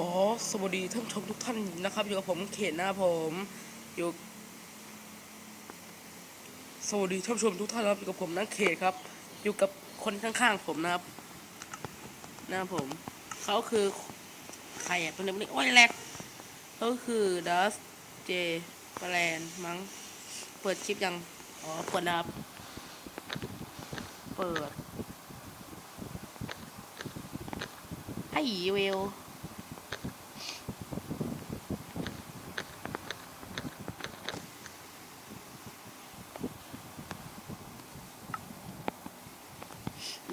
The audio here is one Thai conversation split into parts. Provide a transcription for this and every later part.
ขอสวัสดีท่านชมทุกท่านนะครับ อยู่กับผมเขตนะครับผมอยู่สวัสดีท่านชมทุกท่านครับอยู่กับผมนักเขตครับ อยู่กับคนข้างๆผมนะครับนะครับผมเขาคือใครอะตัวนี้มันโอ้ยแรกเขาคือดัสเจแปลนมั้งเปิดคลิปยังอ๋อเปิดนะครับ เปิดให้เวล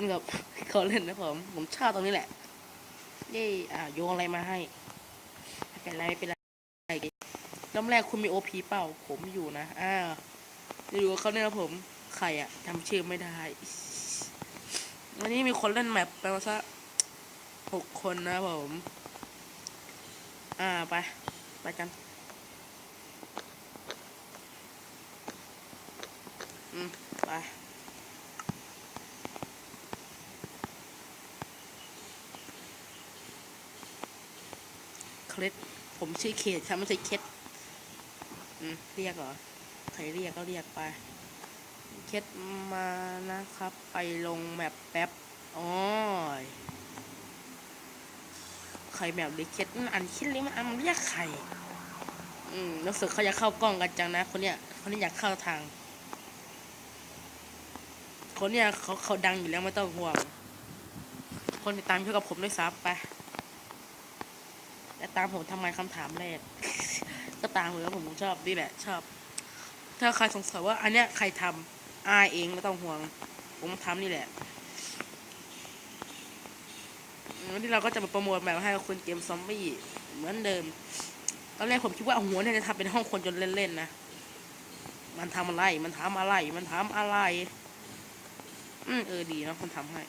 นี่แบบเขาเล่นนะผม ผมชอบตรงนี้แหละเย่อ่าโยงอะไรมาให้ไม่เป็นไรไม่เป็นไรเริ่มแรกคุณมีโอพีเปล่า ผมอยู่นะอ่าอยู่กับเขาเนี่ยนะผมใครอะจำชื่อไม่ได้ วันนี้มีคนเล่นแมปไปมาซะหกคนนะผม อ่าไป ไปกัน อืม ไป เล็ดผมชื่อเขตครับไม่ใช่เคล็ดอืมเรียกเหรอ ใครเรียกก็เรียกไป เคล็ดมานะครับ ไปลงแมปแป๊บอ๋อใครแมปหรือเคล็ดมันอันคิดเลยมันอันเรียกใคร อืมรู้สึกเขาจะเข้ากล้องกันจังนะ คนเนี้ย คนนี้อยากเข้าทาง คนเนี้ยเขาเขาดังอยู่แล้วไม่ต้องห่วง คนติดตามเท่ากับผมด้วยซ้ำไป แต่ตามผมทำไมคำถามแรก ก็ตามเลยว่าผมชอบนี่แหละ ชอบ ถ้าใครสงสัยว่า อันเนี้ยใครทำอาเองไม่ต้องห่วง ผมทำนี่แหละวันนี้เราก็จะมาโปรโมทแบบให้คุณเกมซอมบี้เหมือนเดิมตอนแรกผมคิดว่าหัวเนี่ยจะทำเป็นห้องคนจนเล่นๆนะมันทำอะไร มันทำอะไร มันทำอะไร อืมเออดีนะคนทำให้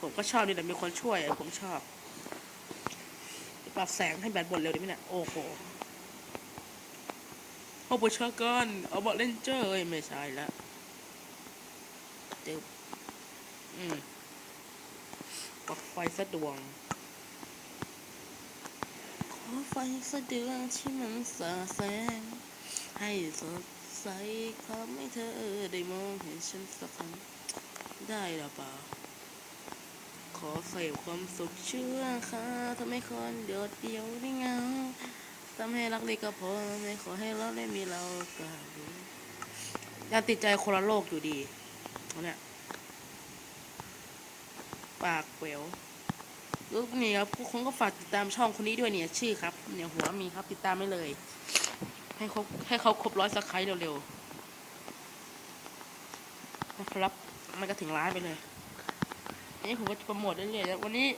ผมก็ชอบดีแต่มีคนช่วย ผมชอบ ปรับแสงให้แบตหมดเร็วดีไหมเนี่ยโอ้โหโอ้ประชากรเอาบอลเลนเจอร์เอ้ยไม่ใช่ละเจ็บอืมปลักไฟสะดวงขอไฟสะดวงที่มันสาแสง ให้สดใสขอให้เธอได้มองเห็นฉันสักครั้งได้หรือเปล่า ขอเสพความสุขเชั่วคราวทำให้คนโดดเดี่ยวได้เงาทำให้รักเล็กก็พอไม่ขอให้เราได้มีเราก็ดียังติดใจคนละโลกอยู่ดีเอาเนี่ยปากเปวลูกนี่ครับทุกคนก็ฝากติดตามช่องคนนี้ด้วยเนี่ยชื่อครับ เนี่ยหัวมีครับติดตามไม่เลย ให้เขาให้เขาครบร้อยสักไครเร็วๆนะครับมันก็ถึงร้านไปเลย อันนี้ผมก็จะโปรโมทเรื่อยๆแล้ววันนี้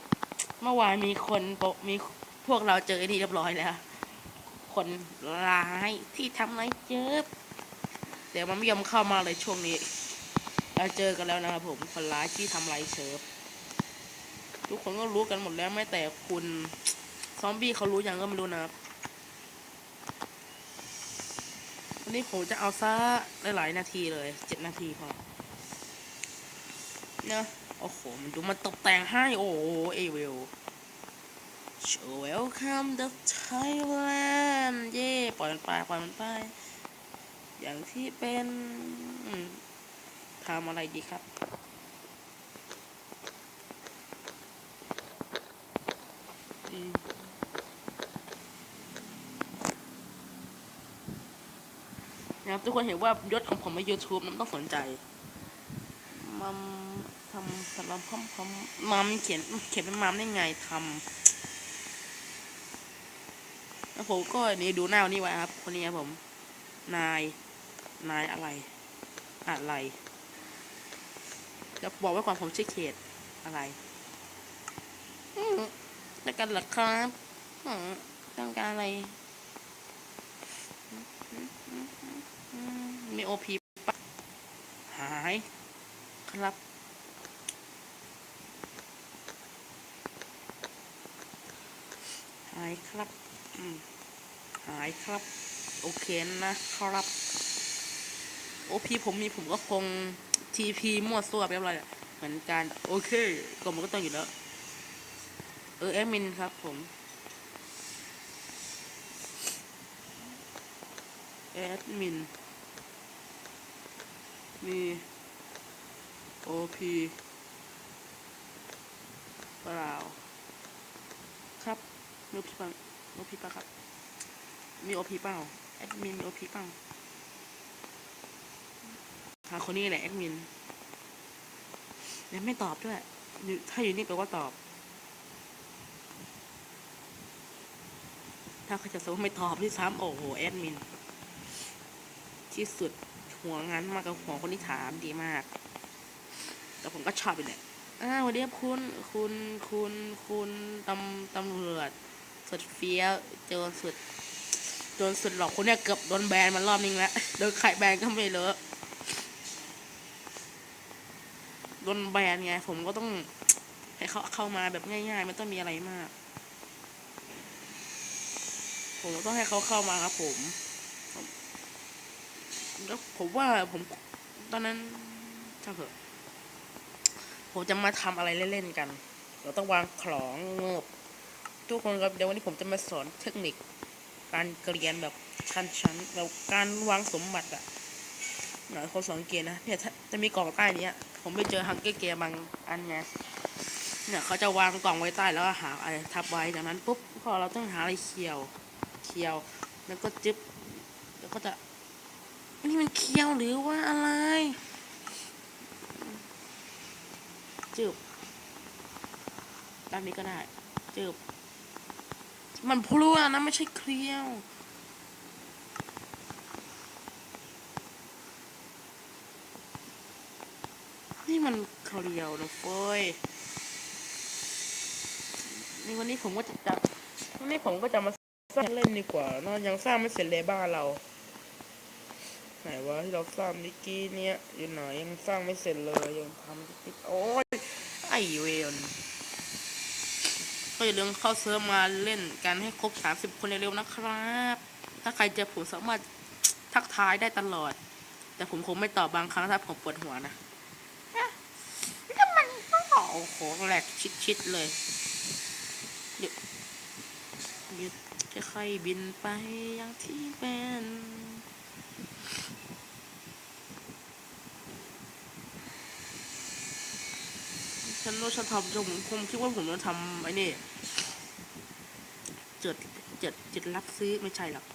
เมื่อวานมีคนมีพวกเราเจอไอ้นี่เรียบร้อยแล้ว คนร้ายที่ทำไรเจ็บเดี๋ยวมันไม่ยอมเข้ามาเลยช่วงนี้ เราเจอกันแล้วนะครับผมคนร้ายที่ทำไรเชิฟทุกคนก็รู้กันหมดแล้วไม่แต่คุณซอมบี้เขารู้ยังก็ไม่รู้นะครับวันนี้ผมจะเอาซะหลายๆนาทีเลยเจ็ดนาทีพอเนอะ โอ้โห มันดูมันตกแต่งให้ โอ้โหเอเวล Welcome to Thailand เย่ปล่อยมันไปปล่อยมันไปอย่างที่เป็นทำอะไรดีครับ นะครับทุกคนเห็นว่ายศของผมใน YouTube นั้นต้องสนใจมัม ทำสำหรับพร้อมพร้อมมัมเขียนเขียนเป็นมัมได้ไงทำแล้วผมก็นี่ดูหน้านี่ไว้ครับ คนนี้ครับผม นาย นายอะไร อะไรจะบอกไว้ก่อนผมชื่อเขตอะไรแล้วกันเหรอครับต้องการอะไร มีโอพีหายครับ หายครับหายครับ โอเคนะครับ โอพีผมมีผมก็คงทีพีมั่วซั่วไปเรียบร้อยเหมือนกันโอเคกลมก็ต้องอยู่แล้ว เออแอดมินครับผมแอดมินมีโอพีเปล่าครับ มีโอพีปังโอพีปะครับ มีโอพีเปล่าแอดมินมีโอพีเปล่าหาคนนี้แหละแอดมินยังไม่ตอบด้วย ถ้าอยู่นี่แปลว่าตอบ ถ้าเขาจะสมมติไม่ตอบที่ซ้ำโอ้โหแอดมิน ที่สุดหัวงั้นมากกับหัวคนที่ถามดีมาก แต่ผมก็ชอบไปเลยอ่าวันนี้ครับคุณคุณคุณคุณตำตำรวจ สุดเฟี้ยวโจรสุดโจรสุดหลอกคนเนี่ยเกือบโดนแบนมารอบนึงแล้วโดนไข่แบนก็ไม่เลอะโดนแบนไง ผมก็ต้องให้เขาเข้ามาแบบง่ายๆไม่ต้องมีอะไรมาก ผมต้องให้เขาเข้ามาครับผมผมแล้วผมว่าผมตอนนั้นช่างเถอะผมจะมาทำอะไรเล่นๆกัน เราต้องวางของงบ ทุกคนครับเดี๋ยววันนี้ผมจะมาสอนเทคนิค การเกรียนแบบชั้นๆแบบการวางสมบัติอะหลายคนสังเกตนะเนี่ยจะมีกล่องใต้นี้ผมไปเจอฮังเกอร์เกียร์บางอันไงเนี่ยเขาจะวางกล่องไว้ใต้แล้วหาอะไรทับไว้จากนั้นปุ๊บพอเราต้องหาอะไรเคี่ยวเคี่ยว แล้วก็จึ๊บแล้วก็จะนี่มันเคี่ยวหรือว่าอะไร จึบด้านนี้ก็ได้ จึบ มันพลั่วนะไม่ใช่เคลียวนี่มันเคลียวนะเฟ้ยนี่วันนี้ผมก็จะจับวันนี้ผมก็จะมาสร้างเล่นดีกว่าเนอะยังสร้างไม่เสร็จเลยบ้านเรา ไหนวะที่เราสร้างเมื่อกี้เนี้ยอยู่ไหนยังสร้างไม่เสร็จเลยยังทำติดโอ้ยไอเวน ก็อย่าลืมเข้าเซิร์ฟมาเล่นกันให้ครบ 30 คนเร็วๆนะครับ ถ้าใครเจอผมสามารถทักทายได้ตลอด แต่ผมคงไม่ตอบบางครั้งถ้าผมปวดหัวนะก็มันก็โอ้โหแหลกชิดๆเลยเดี๋ยวจะค่อยๆบินไปอย่างที่เป็น ฉันรู้ฉันทำผมคงคิดว่าผมจะทำไอ้นี่เจดเจดเจดรับซื้อไม่ใช่หรอก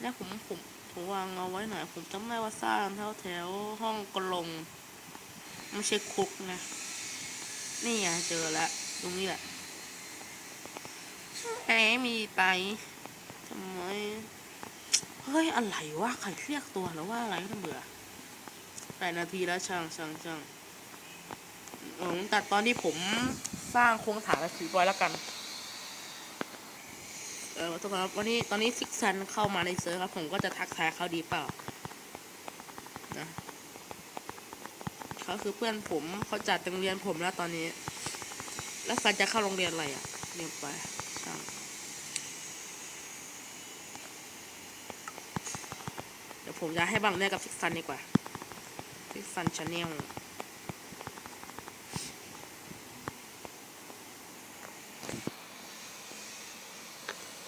แล้วผมผมผมวางเอาไว้หน่อย ผมจำได้ว่าสร้างแถวแถวห้องกลงไม่ใช่คุกนะ นี่ไงเจอแล้วตรงนี้แหละแหมมีไปทำไมเฮ้ยอะไรวะใครเรียกตัวหรือว่าอะไรก็เบื่อแปดนาทีแล้วช่างช่างช่าง ผมตัดตอนที่ผมสร้างโครงฐานและถือไว้แล้วกัน เออทุกคนครับวันนี้ตอนนี้ซิกซันเข้ามาในเซิร์ฟครับ ผมก็จะทักทายเขาดีเปล่านะเขาคือเพื่อนผมเขาจัดโรงเรียนผมแล้วตอนนี้ แล้วซันจะเข้าโรงเรียนอะไรอะเรียนไปช่างเดี๋ยวผมจะให้บังเนี่ยกับซิกซันดีกว่าซิกซันชาแนล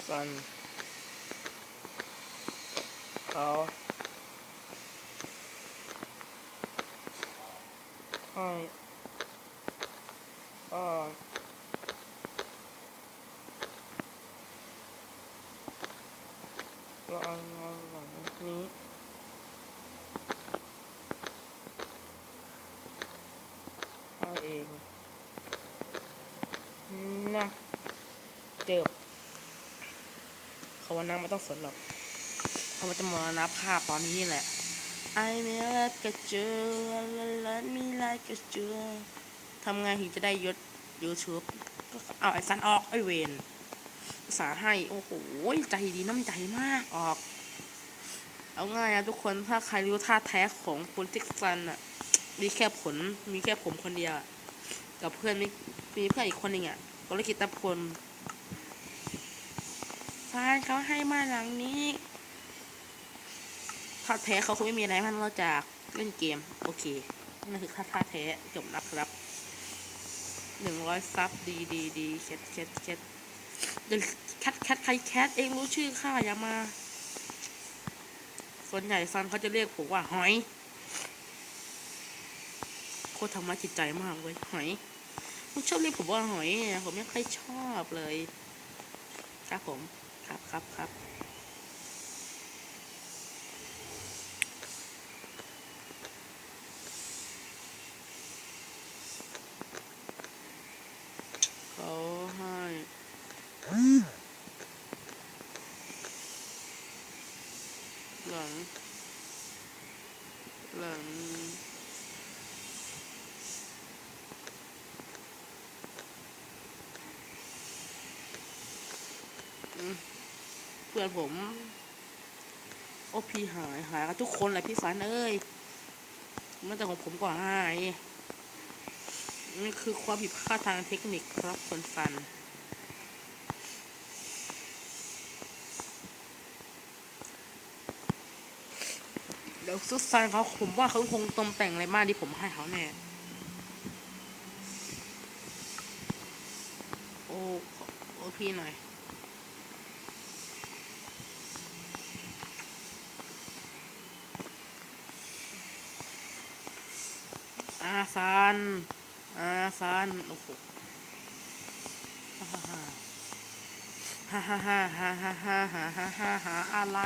ซันเขาให้อ่อนราง วัลหลังนี้นไม่ต้องสนหรอกเขาว่าจะมรณภาพตอนนี้แหละไอเมลัดกระเจือละละมีลายกระเจือทำไงถึงจะได้ยศยูทูบก็เอาไอ้สันออกไอ้เวนภาให้ โอ้โห ใจดีน้ำใจมากออก เอาง่ายนะทุกคนถ้าใครรู้ท่าแท้ของคุณทิกซันอะมีแค่ผลมีแค่ผมคนเดียว กับเพื่อนมีมีเพื่อนอีกคนหนึ่งอะก็เลยกิตพล ฟานเขาให้มาหลังนี้ท่าแท้เขาคงไม่มีอะไรมันนอกจากเล่นเกม โอเคนั่นคือค่าท่าแท้จบนะครับหนึ่งร้อยซับดีดีดีแคทแคทแคทเดี๋ยวแคทแคทใครแคทเองรู้ชื่อข้าอย่ามา ส่วนใหญ่ซันเขาจะเรียกผมว่าหอยโคตรธรรมะจิตใจมากเว้ยหอยมันชอบเรียกผมว่าหอยผมไม่ค่อยชอบเลยครับผม ครับครับครับเขาให้หลัง หลัง อืมเพื่อนผม โอ้พี่หายหายกันทุกคนเลยพี่สันเอ้ยแม้แต่ของผมก็หายนี่คือความผิดพลาดทางเทคนิคครับคนฟัน เดี๋ยวซุดซันเขาผมว่าเขาคงตมแต่งอะไรมากที่ผมให้เขาแน่โอ้โอ้พี่หน่อย อาซันอาซันโอ้โหฮ่าฮ่าฮ่าฮ่าฮ่าฮ่าฮ่าฮ่าฮ่าฮ่าอะไร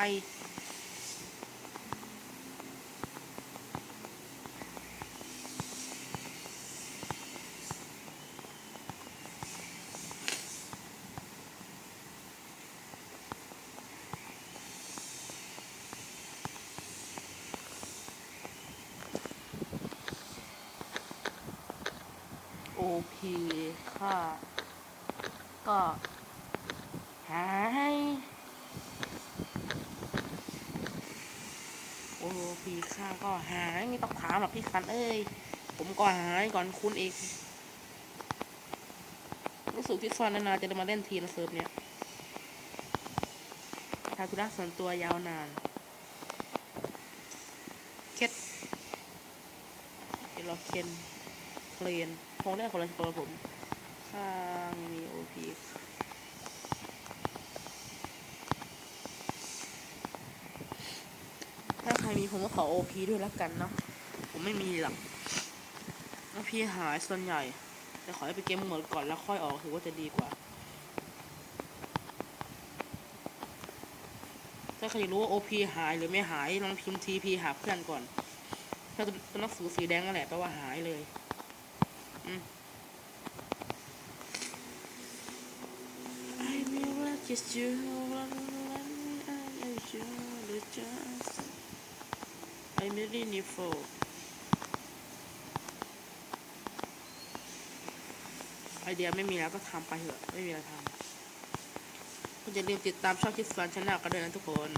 โอพีค่าก็หายโอพีค่าก็หายไม่ต้องถามหรอกพี่ฟันเอ้ย ผมก็หายก่อนคุณเอีกรู้สึกที่ซอนนานาจะได้มาเล่นทีละเซิร์ฟเนี่ยทาธุระส่วนตัวยาวนานเค็ดเดี๋ยวเราเคนเคลน คงได้คนละคนละผมข้างมีโอพีถ้าใครมีผมก็ขอโอพีด้วยแล้วกันเนาะ ผมไม่มีหรอกโอพีหายส่วนใหญ่ แต่ขอให้ไปเกมหมดก่อนแล้วค่อยออกถือว่าจะดีกว่า ถ้าใครรู้ว่าโอพีหายหรือไม่หายลองพิมพ์ทีพีหาเพื่อนก่อน ถ้าตัวหนังสือสีแดงนั่นแหละแปลว่าหายเลย I will kiss you one I am sure just I'm really for ไอเดียไม่มีแล้วก็ทำไปเถอะ ไม่มีอะไรทำก็อย่าลืมติดตามช่องคิดฟันชแนะกันด้วยนะทุกคน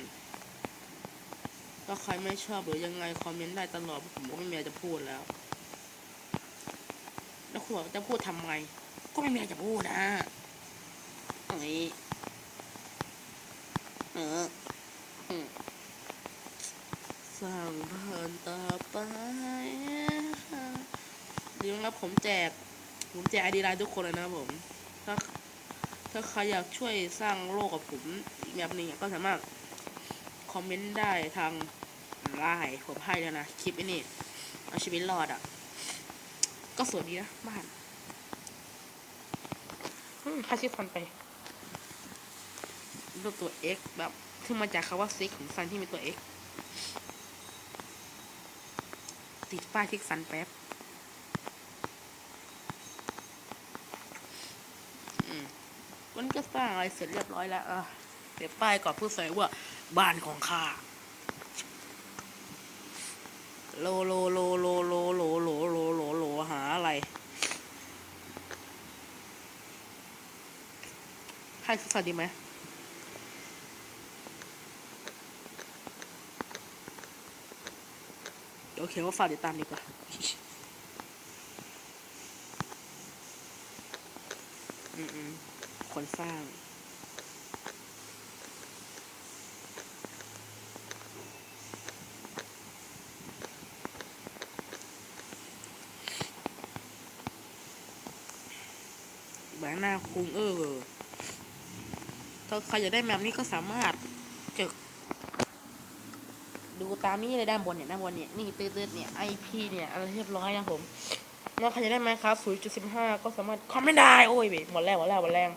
ถ้าใครไม่ชอบหรือยังไง คอมเมนต์ได้ตลอดผมก็ไม่มีอะไรจะพูดแล้ว แล้วบจะพูดทำไม ก็ไม่มีอะไรจะพูดนะเอ้ยเอออืมสั่งเพิ่นต่อไปดี๋ยวนะครับผมแจก ผมแจกไอดีไลน์ทุกคนเลยนะผม ถ้าถ้าใครอยากช่วยสร้างโลกกับผมอีกแบบนึงก็สามารถคอมเมนต์ได้ทางไลน์ผมให้แล้วนะ คลิปนี่เอาชีวิตรอดอะ ก็สวยดีนะบ้านอืมให้ชิฟันไปรูปตัว X แบบซึ่งมาจากคาว่าซิกของซันที่มีตัว X ติดป้ายทิกซันแป๊บอืมมันก็สร้างอะไรเสร็จเรียบร้อยแล้วอะเดี๋ยวป้ายก่อนพูดใส่ว่า บ้านของข้าโลโลโลโลโลโลโลโลโลโลหาอะไร ให้สวัสดีไหมเดี๋ยวเขียนว่าฝากติดตามดีกว่าอืมอืมคนสร้างแบงหน้าคุงเออ ถ้าใครอยากได้แบบนี้ก็สามารถจอดูตามนี้เลยด้านบนเนี่ยด้านบนเนี่ยนี่ตืดๆเนี่ย IP เนี่ยอะไรเรียบร้อยนะผมแล้วใครจะได้ไหมครับ0.15 ก็สามารถคอมไม่ได้ โอ้ยเว้ยหมดแล้วหมดแล้วหมดแรง